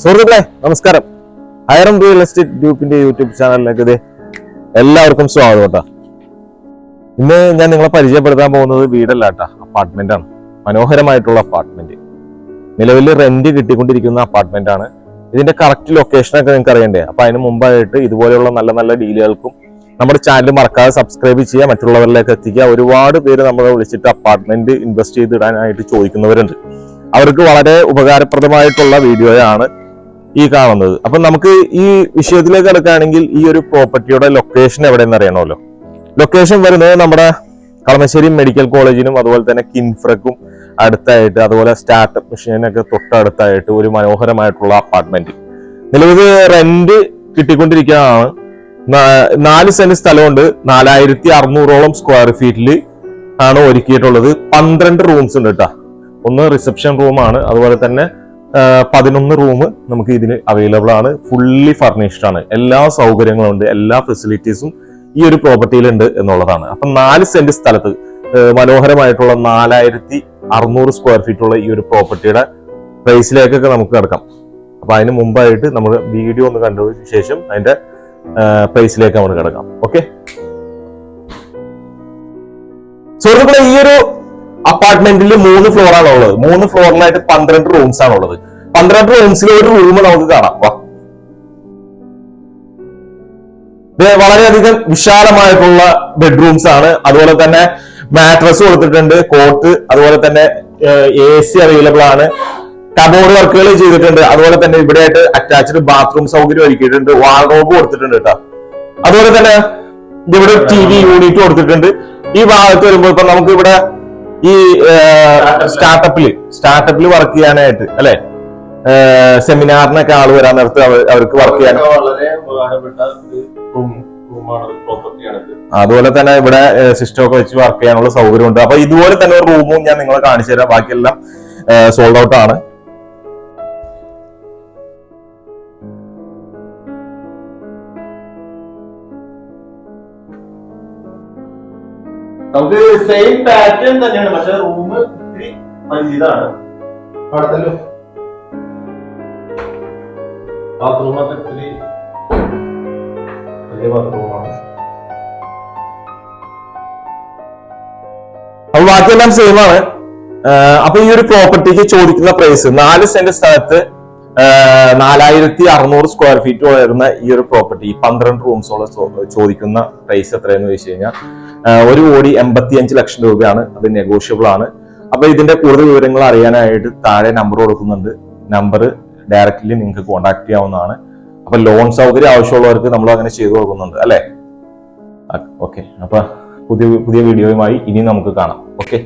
സുഹൃത്തുക്കളെ നമസ്കാരം. ഹയറം real estate ഗ്രൂപ്പിന്റെ യൂട്യൂബ് ചാനലിലേക്ക് എല്ലാവർക്കും സ്വാഗതം കേട്ടോ. ഇന്ന് ഞാൻ നിങ്ങളെ പരിചയപ്പെടുത്താൻ പോകുന്നത് വീടല്ല കേട്ടോ അപ്പാർട്ട്മെന്റ് ആണ്. മനോഹരമായിട്ടുള്ള അപ്പാർട്ട്മെന്റ് നിലവിൽ റെന്റ് കിട്ടിക്കൊണ്ടിരിക്കുന്ന അപ്പാർട്ട്മെന്റ് ആണ്. ഇതിന്റെ കറക്റ്റ് ലൊക്കേഷനൊക്കെ നിങ്ങൾക്ക് അറിയണ്ടേ? അപ്പൊ അതിന് മുമ്പായിട്ട് ഇതുപോലെയുള്ള നല്ല നല്ല ഡീലുകൾക്കും നമ്മുടെ ചാനൽ മറക്കാതെ സബ്സ്ക്രൈബ് ചെയ്യുക മറ്റുള്ളവരിലേക്ക് എത്തിക്കുക. ഒരുപാട് പേര് നമ്മളെ വിളിച്ചിട്ട് അപ്പാർട്ട്മെന്റ് ഇൻവെസ്റ്റ് ചെയ്തിടാനായിട്ട് ചോദിക്കുന്നവരുണ്ട്. അവർക്ക് വളരെ ഉപകാരപ്രദമായിട്ടുള്ള വീഡിയോയാണ് ഈ കാണുന്നത്. അപ്പൊ നമുക്ക് ഈ വിഷയത്തിലേക്ക് കിടക്കുകയാണെങ്കിൽ ഈ ഒരു പ്രോപ്പർട്ടിയുടെ ലൊക്കേഷൻ എവിടെയെന്ന് അറിയണമല്ലോ. ലൊക്കേഷൻ വരുന്നത് നമ്മുടെ കളമശ്ശേരി മെഡിക്കൽ കോളേജിനും അതുപോലെ തന്നെ കിൻഫ്രക്കും അടുത്തായിട്ട് അതുപോലെ സ്റ്റാർട്ടപ്പ് മെഷീനൊക്കെ തൊട്ടടുത്തായിട്ട് ഒരു മനോഹരമായിട്ടുള്ള അപ്പാർട്ട്മെന്റ് നിലവിൽ റെന്റ് കിട്ടിക്കൊണ്ടിരിക്കുകയാണ്. നാല് സെന്റ് സ്ഥലമുണ്ട്. നാലായിരത്തി അറുന്നൂറോളം സ്ക്വയർ ഫീറ്റിൽ ആണ് ഒരുക്കിയിട്ടുള്ളത്. പന്ത്രണ്ട് റൂംസ് ഉണ്ട് കേട്ടോ ഒന്ന് റിസപ്ഷൻ റൂമാണ് അതുപോലെ തന്നെ പതിനൊന്ന് റൂം നമുക്ക് ഇതിന് അവൈലബിൾ ആണ്. ഫുള്ളി ഫർണിഷ്ഡ് ആണ്. എല്ലാ സൗകര്യങ്ങളും ഉണ്ട് എല്ലാ ഫെസിലിറ്റീസും ഈ ഒരു പ്രോപ്പർട്ടിയിലുണ്ട് എന്നുള്ളതാണ്. അപ്പൊ നാല് സെന്റ് സ്ഥലത്ത് മനോഹരമായിട്ടുള്ള നാലായിരത്തി അറുന്നൂറ് സ്ക്വയർ ഫീറ്റ് ഉള്ള ഈ ഒരു പ്രോപ്പർട്ടിയുടെ പ്രൈസിലേക്കൊക്കെ നമുക്ക് കിടക്കാം. അപ്പൊ അതിന് മുമ്പായിട്ട് നമ്മൾ വീഡിയോ ഒന്ന് കണ്ടു ശേഷം അതിന്റെ പ്രൈസിലേക്ക് നമ്മൾ കിടക്കാം. ഓക്കെ സുഹൃത്തുക്കളെ ഈ ഒരു അപ്പാർട്ട്മെന്റിൽ മൂന്ന് ഫ്ലോർ ആണ് ഉള്ളത് മൂന്ന് ഫ്ലോറിലായിട്ട് പന്ത്രണ്ട് റൂംസ് ആണ് ഉള്ളത് പന്ത്രണ്ട് റൂംസിൽ ഒരു റൂം നമുക്ക് കാണാം. വളരെയധികം വിശാലമായിട്ടുള്ള ബെഡ്റൂംസ് ആണ്. അതുപോലെ തന്നെ മാട്രസ് കൊടുത്തിട്ടുണ്ട് കോട്ട് അതുപോലെ തന്നെ എ സി അവൈലബിൾ ആണ്. കബോർഡ് വർക്കുകൾ ചെയ്തിട്ടുണ്ട്. അതുപോലെ തന്നെ ഇവിടെ ആയിട്ട് അറ്റാച്ച്ഡ് ബാത്റൂം സൗകര്യം ഒരുക്കിയിട്ടുണ്ട്. വാൾറോബ് കൊടുത്തിട്ടുണ്ട് കേട്ടോ അതുപോലെ തന്നെ ഇവിടെ ടി വി യൂണിറ്റ് കൊടുത്തിട്ടുണ്ട്. ഈ ഭാഗത്ത് വരുമ്പോൾ ഇപ്പൊ നമുക്ക് ഇവിടെ ഈ സ്റ്റാർട്ടപ്പിൽ സ്റ്റാർട്ടപ്പിൽ വർക്ക് ചെയ്യാനായിട്ട് അല്ലെ? സെമിനാറിനൊക്കെ ആൾ വരാൻ നേരത്ത് അവർക്ക് വർക്ക് ചെയ്യാൻ അതുപോലെ തന്നെ ഇവിടെ സിസ്റ്റം ഒക്കെ വെച്ച് വർക്ക് ചെയ്യാനുള്ള സൗകര്യമുണ്ട്. അപ്പൊ ഇതുപോലെ തന്നെ ഒരു റൂമും ഞാൻ നിങ്ങളെ കാണിച്ചു തരാം. ബാക്കിയെല്ലാം സോൾഡ് ഔട്ട് ആണ്. നമുക്ക് സെയിം പാറ്റേൺ തന്നെയാണ് പക്ഷെ റൂം ഇത്തിരി ബാത്റൂമൊക്കെ വലിയ ബാത്റൂമാണ് അപ്പൊ ബാക്കിയെല്ലാം സെയിം ആണ്. അപ്പൊ ഈ ഒരു പ്രോപ്പർട്ടിക്ക് ചോദിക്കുന്ന പ്രൈസ് നാല് സെന്റ് സ്ഥലത്ത് നാലായിരത്തി അറുന്നൂറ് സ്ക്വയർ ഫീറ്റ് വരുന്ന ഈ ഒരു പ്രോപ്പർട്ടി പന്ത്രണ്ട് റൂംസോളം ചോദിക്കുന്ന പ്രൈസ് എത്രയെന്ന് വെച്ച് കഴിഞ്ഞാൽ ഒരു കോടി എൺപത്തി അഞ്ച് ലക്ഷം രൂപയാണ്. അത് നെഗോഷ്യബിൾ ആണ്. അപ്പൊ ഇതിന്റെ കൂടുതൽ വിവരങ്ങൾ അറിയാനായിട്ട് താഴെ നമ്പർ കൊടുക്കുന്നുണ്ട്. നമ്പർ ഡയറക്റ്റ്ലി നിങ്ങൾക്ക് കോൺടാക്ട് ചെയ്യാവുന്നതാണ്. അപ്പൊ ലോൺ സൗകര്യം ആവശ്യമുള്ളവർക്ക് നമ്മൾ അങ്ങനെ ചെയ്തു കൊടുക്കുന്നുണ്ട് അല്ലെ? ഓക്കെ അപ്പൊ പുതിയ പുതിയ വീഡിയോയുമായി ഇനി നമുക്ക് കാണാം. ഓക്കെ